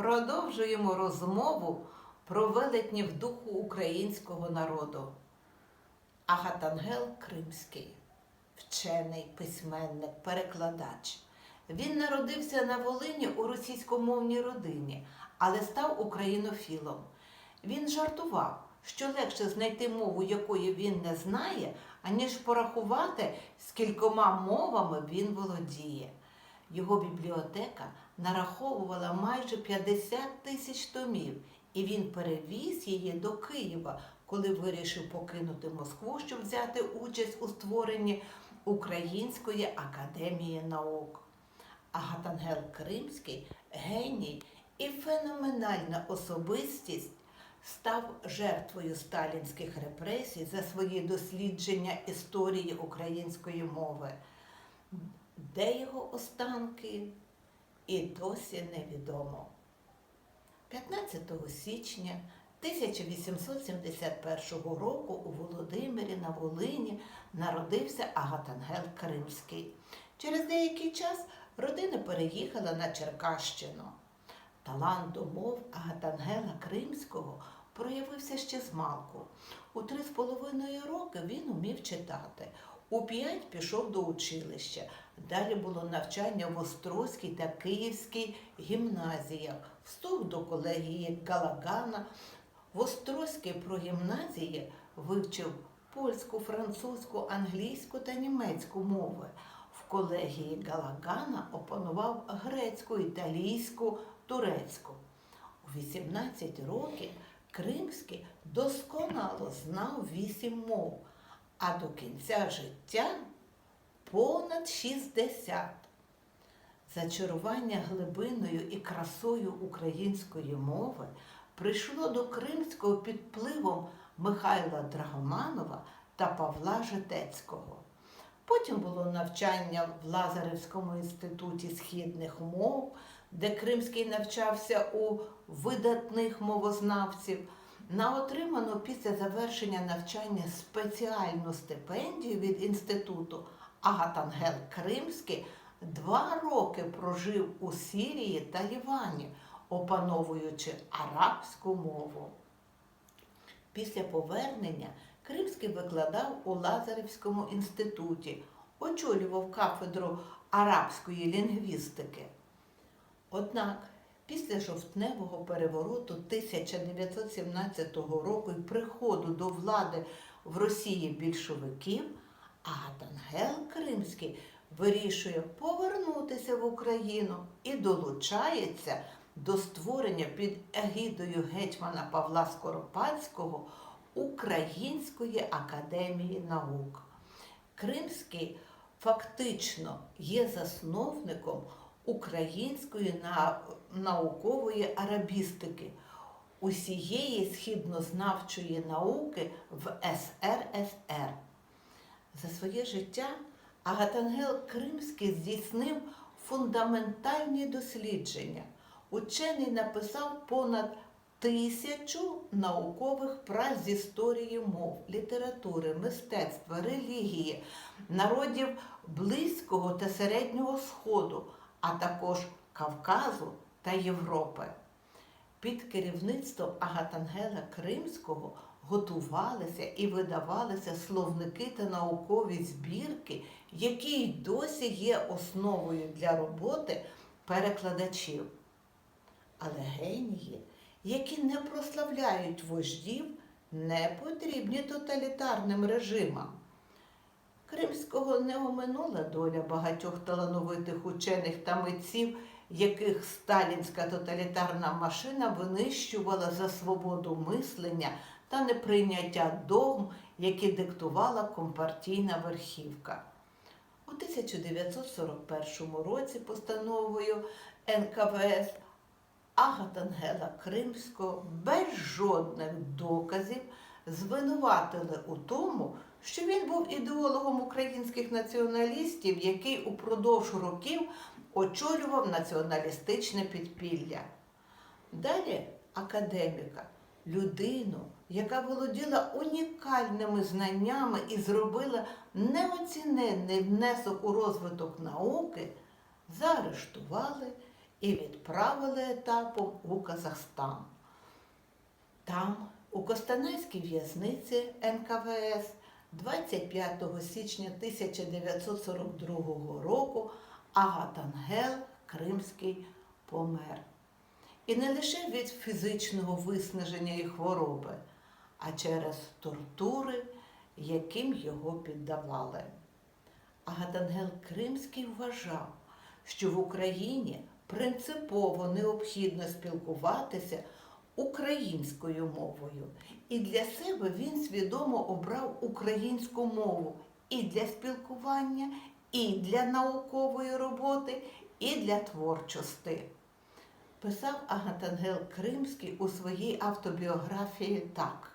Продовжуємо розмову про велетнів духу українського народу. Агатангел Кримський, вчений письменник, перекладач. Він народився на Волині у російськомовній родині, але став українофілом. Він жартував, що легше знайти мову, якої він не знає, аніж порахувати, скількома мовами він володіє. Його бібліотека нараховувала майже 50 тисяч томів, і він перевіз її до Києва, коли вирішив покинути Москву, щоб взяти участь у створенні Української академії наук. Агатангел Кримський геній і феноменальна особистість став жертвою сталінських репресій за свої дослідження історії української мови. Де його останки і досі невідомо. 15 січня 1871 року у Володимирі на Волині народився Агатангел Кримський. Через деякий час родина переїхала на Черкащину. Талант мов Агатангела Кримського проявився ще з малку. У три з половиною роки він умів читати. У п'ять пішов до училища. Далі було навчання в Острозькій та Київській гімназіях, вступ до колегії Галагана. В Острозькій прогімназії вивчив польську, французьку, англійську та німецьку мови. В колегії Галагана опанував грецьку, італійську, турецьку. У 18 років Кримський досконало знав вісім мов, а до кінця життя понад 60. Зачарування глибиною і красою української мови прийшло до Кримського під впливом Михайла Драгоманова та Павла Житецького. Потім було навчання в Лазаревському інституті східних мов, де Кримський навчався у видатних мовознавців. На отриману після завершення навчання спеціальну стипендію від інституту Агатангел Кримський два роки прожив у Сирії та Лівані, опановуючи арабську мову. Після повернення Кримський викладав у Лазарівському інституті, очолював кафедру арабської лінгвістики. Однак після жовтневого перевороту 1917 року і приходу до влади в Росії більшовиків, Агатангел Кримський вирішує повернутися в Україну і долучається до створення під егідою гетьмана Павла Скоропадського Української академії наук. Кримський фактично є засновником української наукової арабістики, усієї східнознавчої науки в СРСР. За своє життя Агатангел Кримський здійснив фундаментальні дослідження. Учений написав понад тисячу наукових праць з історії мов, літератури, мистецтва, релігії, народів Близького та Середнього Сходу, а також Кавказу та Європи. Під керівництвом Агатангела Кримського готувалися і видавалися словники та наукові збірки, які й досі є основою для роботи перекладачів. Але генії, які не прославляють вождів, не потрібні тоталітарним режимам. Кримського не оминула доля багатьох талановитих учених та митців, яких сталінська тоталітарна машина винищувала за свободу мислення та неприйняття догм, які диктувала компартійна верхівка. У 1941 році постановою НКВС Агатангела Кримського без жодних доказів звинуватили у тому, що він був ідеологом українських націоналістів, який упродовж років очолював націоналістичне підпілля. Далі академіка, людину, яка володіла унікальними знаннями і зробила неоціненний внесок у розвиток науки, заарештували і відправили етапом у Казахстан. Там, у Костанайській в'язниці НКВС, 25 січня 1942 року Агатангел Кримський помер. І не лише від фізичного виснаження і хвороби, а через тортури, яким його піддавали. Агатангел Кримський вважав, що в Україні принципово необхідно спілкуватися українською мовою. І для себе він свідомо обрав українську мову і для спілкування, і для наукової роботи, і для творчості. Писав Агатангел Кримський у своїй автобіографії так.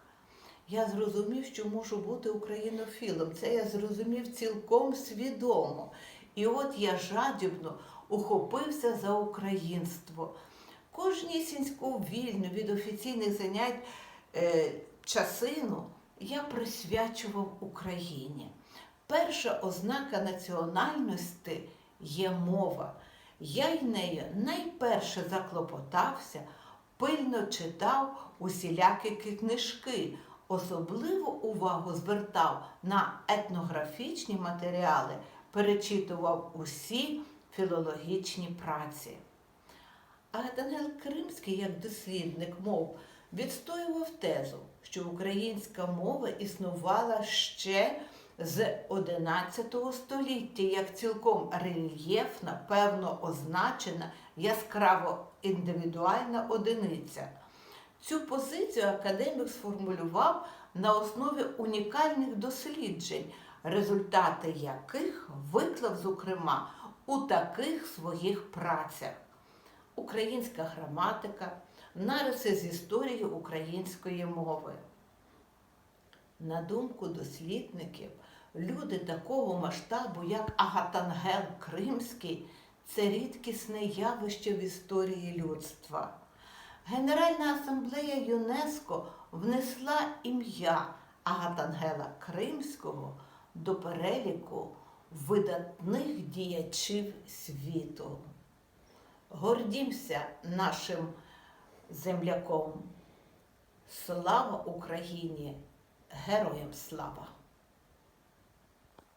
Я зрозумів, що можу бути українофілом. Це я зрозумів цілком свідомо. І от я жадібно ухопився за українство. Кожнісіньку вільну від офіційних занять е, часину я присвячував Україні. Перша ознака національності є мова. Я й нею найперше заклопотався, пильно читав усілякі книжки, особливу увагу звертав на етнографічні матеріали, перечитував усі філологічні праці. А Дангел Кримський, як дослідник мов, відстоював тезу, що українська мова існувала ще з XI століття як цілком рельєфна, певно означена, яскраво індивідуальна одиниця. Цю позицію академік сформулював на основі унікальних досліджень, результати яких виклав, зокрема, у таких своїх працях. Українська граматика, нариси з історії української мови. На думку дослідників, люди такого масштабу, як Агатангел Кримський, це рідкісне явище в історії людства. Генеральна асамблея ЮНЕСКО внесла ім'я Агатангела Кримського до переліку видатних діячів світу. Гордімся нашим земляком. Слава Україні! Героям слава!